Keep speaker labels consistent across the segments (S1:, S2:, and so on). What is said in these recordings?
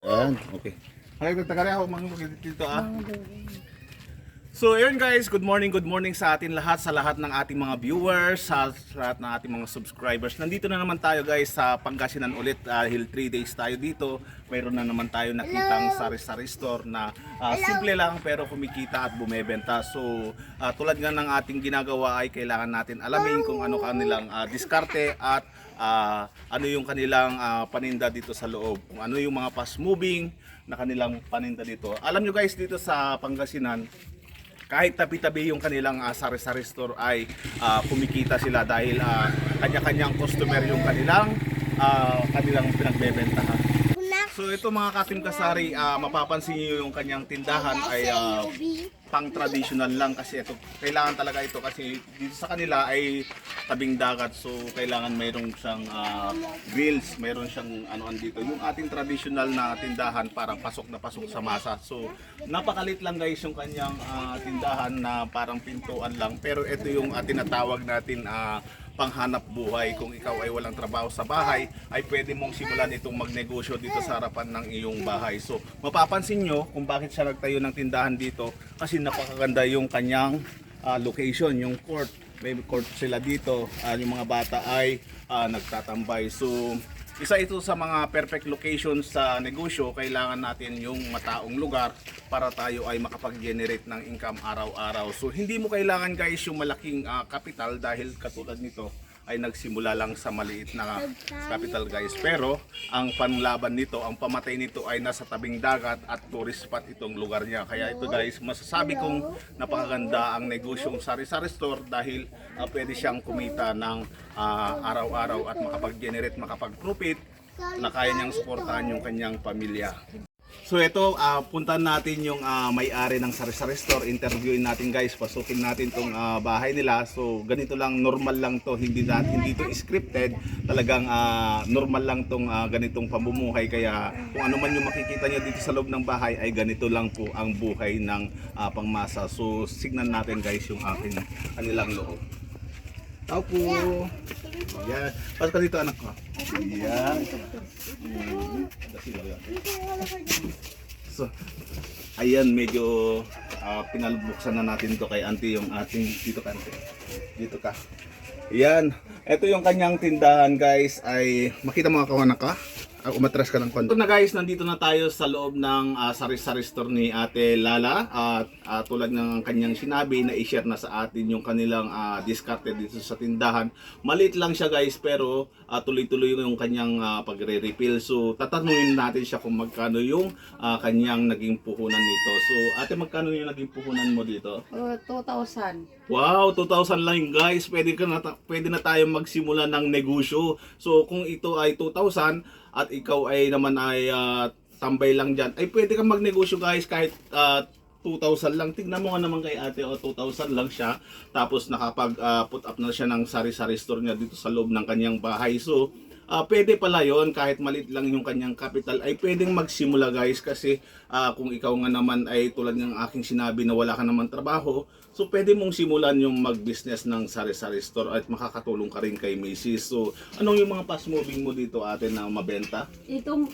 S1: Yan, okay. Ay, tagari ako mga dito ah. So, ayun guys, good morning, good morning sa atin lahat, sa lahat ng ating mga viewers, sa lahat ng ating mga subscribers. Nandito na naman tayo guys sa Pangasinan ulit dahil 3 days tayo dito. Mayroon na naman tayo nakitang sari-sari store na ah, simple lang pero kumikita at bumebenta. So, ah, tulad nga ng ating ginagawa ay kailangan natin alamin kung ano kanilang ah, diskarte at ah, ano yung kanilang ah, paninda dito sa loob. Kung ano yung mga fast moving na kanilang paninda dito. Alam nyo guys, dito sa Pangasinan, kahit tabi-tabi yung kanilang uh, sari-sari store ay ah, kumikita sila dahil ah, kanya-kanyang customer yung kanilang ah, kanilang pinagbebentahan. So ito mga katim kasari, ah, mapapansin niyo yung kanyang tindahan ay ah, pang traditional lang kasi ito kailangan talaga ito kasi dito sa kanila ay tabing dagat so kailangan mayroong siyang ah, grills, mayroon siyang ano andito yung ating traditional na tindahan parang pasok na pasok sa masa. So napakalit lang guys yung kanyang ah, tindahan na parang pintuan lang pero ito yung uh, tinatawag natin ah, panghanap buhay. Kung ikaw ay walang trabaho sa bahay, ay pwede mong simulan itong magnegosyo dito sa harapan ng iyong bahay. So, mapapansin nyo kung bakit siya nagtayo ng tindahan dito kasi napakaganda yung kanyang ah, location, yung court. May court sila dito. Ah, yung mga bata ay ah, nagtatambay. So, isa ito sa mga perfect location sa negosyo, kailangan natin yung mataong lugar para tayo ay makapag-generate ng income araw-araw. So hindi mo kailangan guys yung malaking ah, capital dahil katulad nito ay nagsimula lang sa maliit na capital guys. Pero ang panlaban nito, ang pamatay nito ay nasa tabing dagat at tourist spot itong lugar niya. Kaya ito guys, masasabi kong napakaganda ang negosyong sari-sari store dahil ah, pwede siyang kumita ng ah, araw-araw at makapag-generate, makapag-profit na kaya niyang suportahan yung kanyang pamilya. So ito, ah, puntahan natin yung ah, may-ari ng Sari-Sari Store. Interviewin natin guys, pasukin natin tong ah, bahay nila. So ganito lang, normal lang to, hindi na, hindi to scripted. Talagang ah, normal lang tong ah, ganitong pamumuhay. Kaya kung ano man yung makikita niyo dito sa loob ng bahay ay ganito lang po ang buhay ng ah, pangmasa. So signan natin guys yung aking kanilang loob. Tao po. Yan. Pasok ka dito anak ko. Yan. So, ayan, medyo ah, pinalbuksan na natin to kay auntie yung ating dito ka auntie. Dito ka. Ayan. Ito yung kanyang tindahan guys ay makita mo ako anak ka? Ah, umatras ka ng konti. Ito na guys, nandito na tayo sa loob ng ah, sari-sari store ni Ate Lala at ah, tulad ng kanyang sinabi na i-share na sa atin yung kanilang ah, diskarte dito sa tindahan. Maliit lang siya guys pero ah, tuloy-tuloy yung kanyang ah, pagre-refill. So tatanungin natin siya kung magkano yung ah, kanyang naging puhunan nito. So ate magkano yung naging puhunan mo dito?
S2: Uh, 2,000.
S1: Wow, 2,000 lang guys. Pwede, ka na, pwede na tayo magsimula ng negosyo. So, kung ito ay 2,000 at ikaw ay naman ay ah, tambay lang dyan, ay pwede kang magnegosyo guys kahit ah, 2,000 lang. Tignan mo nga naman kay ate, o 2,000 lang siya. Tapos nakapag ah, put up na siya ng sari-sari store niya dito sa loob ng kanyang bahay. So, ah, pwede pala yon kahit maliit lang yung kanyang capital ay pwedeng magsimula guys kasi ah, kung ikaw nga naman ay tulad ng aking sinabi na wala ka naman trabaho so pwede mong simulan yung mag-business ng sari-sari store at makakatulong ka rin kay Macy's so anong yung mga fast moving mo dito ate na mabenta?
S2: Itong,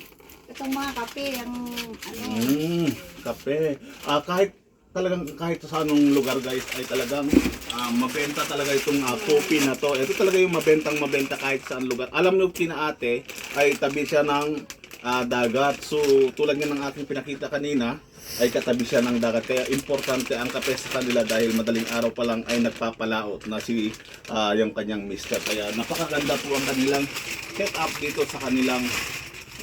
S2: itong mga kape, ang ano,
S1: Mm, kape. Ah, kahit talagang kahit sa anong lugar guys ay talagang ah, mabenta talaga itong ah, coffee na to. Ito talaga yung mabentang mabenta kahit saan lugar. Alam niyo kina ate ay tabi siya ng ah, dagat. So tulad nga ng aking pinakita kanina ay katabi siya ng dagat. Kaya importante ang kape sa kanila dahil madaling araw pa lang ay nagpapalaot na si ah, yung kanyang mister. Kaya napakaganda po ang kanilang set up dito sa kanilang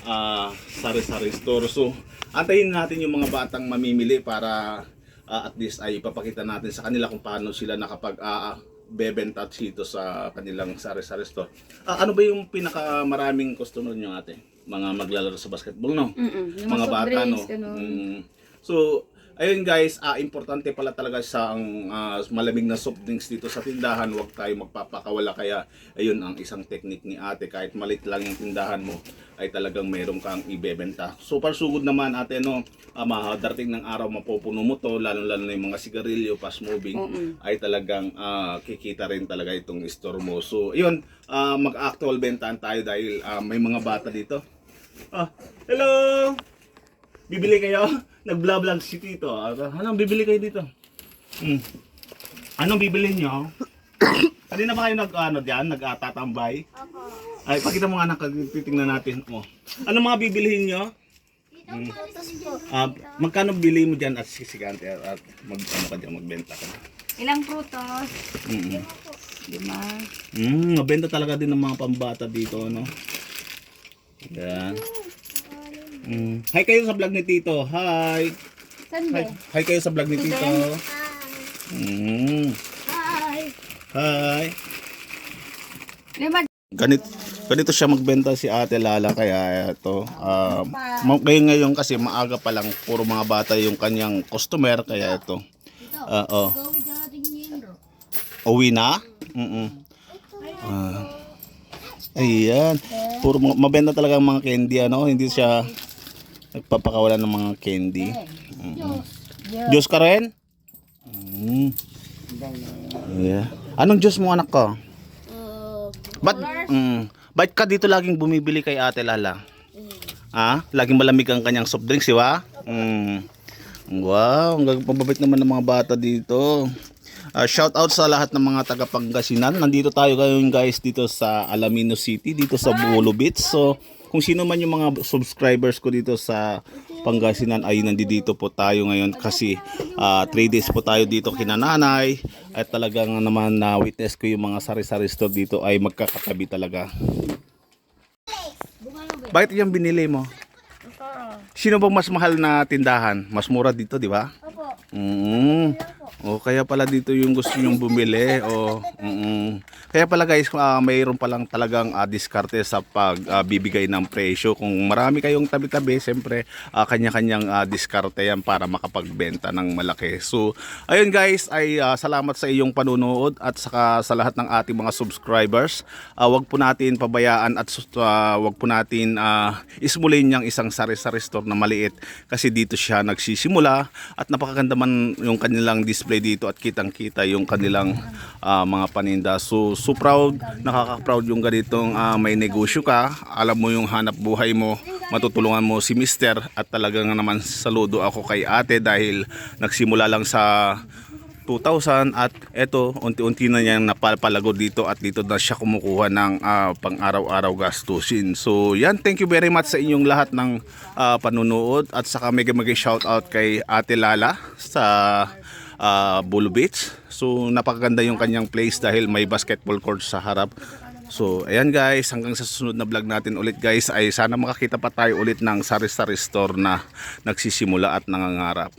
S1: ah, sari-sari store. So, antayin natin yung mga batang mamimili para ah, at least ay ipapakita natin sa kanila kung paano sila nakapag ah, bebenta dito sa kanilang sari-sari store. Ah, ano ba yung pinakamaraming customer nyo ate? Mga maglalaro sa basketball, no?
S2: mm yung
S1: mga
S2: soft
S1: bata, no?
S2: ganun.
S1: Mm. So, ayun guys, ah, importante pala talaga sa ang ah, malamig na soft drinks dito sa tindahan. Huwag tayo magpapakawala. Kaya, ayun ang isang technique ni ate. Kahit malit lang yung tindahan mo, ay talagang mayroon kang ibebenta. So, parsugod naman ate, no? Ah, darating ng araw, mapupuno mo to, lalo-lalo na yung mga sigarilyo, fast moving,
S2: Mm-mm.
S1: ay talagang ah, kikita rin talaga itong store mo. So, yun, ah, mag-actual bentahan tayo dahil ah, may mga bata dito. Ah, hello! Bibili kayo? Nag-vlog si Tito. Anong bibili kayo dito? Hmm. Anong bibili nyo? Kanina ba kayo nag, ano, dyan, nag-tatambay? Ay, pakita mo nga anak, titingnan natin. Oh. Ano mga bibilihin nyo? Hmm. Ah, magkano bili mo dyan at sisigante at mag, ano ka dyan, magbenta ka?
S2: Ilang prutos?
S1: Mm
S2: Lima.
S1: Mm, mabenta talaga din ng mga pambata dito, no? Yan. Mm. Hi kayo sa vlog ni Tito. Hi. Hi, hi kayo sa vlog ni Tito. Mm.
S2: Hi.
S1: Hi.
S2: Lima.
S1: Ganito, ganito siya magbenta si Ate Lala kaya ito. Uh, ngayon ngayon kasi maaga pa lang puro mga bata yung kanyang customer kaya ito. Ah, oh. Uwi na? Mm Ah. ayan. Puro mga, mabenta talaga ang mga candy ano, hindi siya nagpapakawalan ng mga candy. Mm Diyos ka rin? Mm. Yeah. Anong Diyos mo anak ko? Ba't, mm, ba't ka dito laging bumibili kay Ate Lala? Ha? Laging malamig ang kanyang soft drinks, di ba? Mm. Wow, ang gagpababait naman ng mga bata dito. Ah, shout out sa lahat ng mga taga Pangasinan. Nandito tayo ngayon guys dito sa Alamino City, dito sa Bulo Beach. So, kung sino man yung mga subscribers ko dito sa Pangasinan ay nandito po tayo ngayon kasi 3 days po tayo dito kina nanay at talagang naman na witness ko yung mga sari-sari store dito ay magkakatabi talaga. Bakit yung binili mo? Sino bang mas mahal na tindahan? Mas mura dito, di ba?
S3: Opo.
S1: Mm. O kaya pala dito yung gusto nyong bumili o mm. Kaya pala guys, ah, mayroon pa lang talagang ah, diskarte sa pagbibigay ng presyo. Kung marami kayong tabi-tabi, siyempre ah, kanya-kanyang ah, diskarte yan para makapagbenta ng malaki. So, ayun guys, ay ah, salamat sa iyong panunood at saka sa lahat ng ating mga subscribers. Ah, wag po natin pabayaan at ah, wag po natin ah, ismulin yung isang sari-sari store na maliit kasi dito siya nagsisimula at napakaganda man yung kanilang display dito at kitang-kita yung kanilang ah, mga paninda. So, so proud, nakaka-proud yung ganitong ah, may negosyo ka. Alam mo yung hanap buhay mo, matutulungan mo si Mister at talagang naman saludo ako kay ate dahil nagsimula lang sa 2,000 at eto unti-unti na niyang napapalago dito at dito na siya kumukuha ng ah, pang-araw-araw gastusin. So yan, thank you very much sa inyong lahat ng ah, panunood at saka mega mega shout out kay Ate Lala sa ah, Bulo Beach. So napakaganda yung kanyang place dahil may basketball court sa harap. So, ayan guys, hanggang sa susunod na vlog natin ulit guys ay sana makakita pa tayo ulit ng sari-sari store na nagsisimula at nangangarap.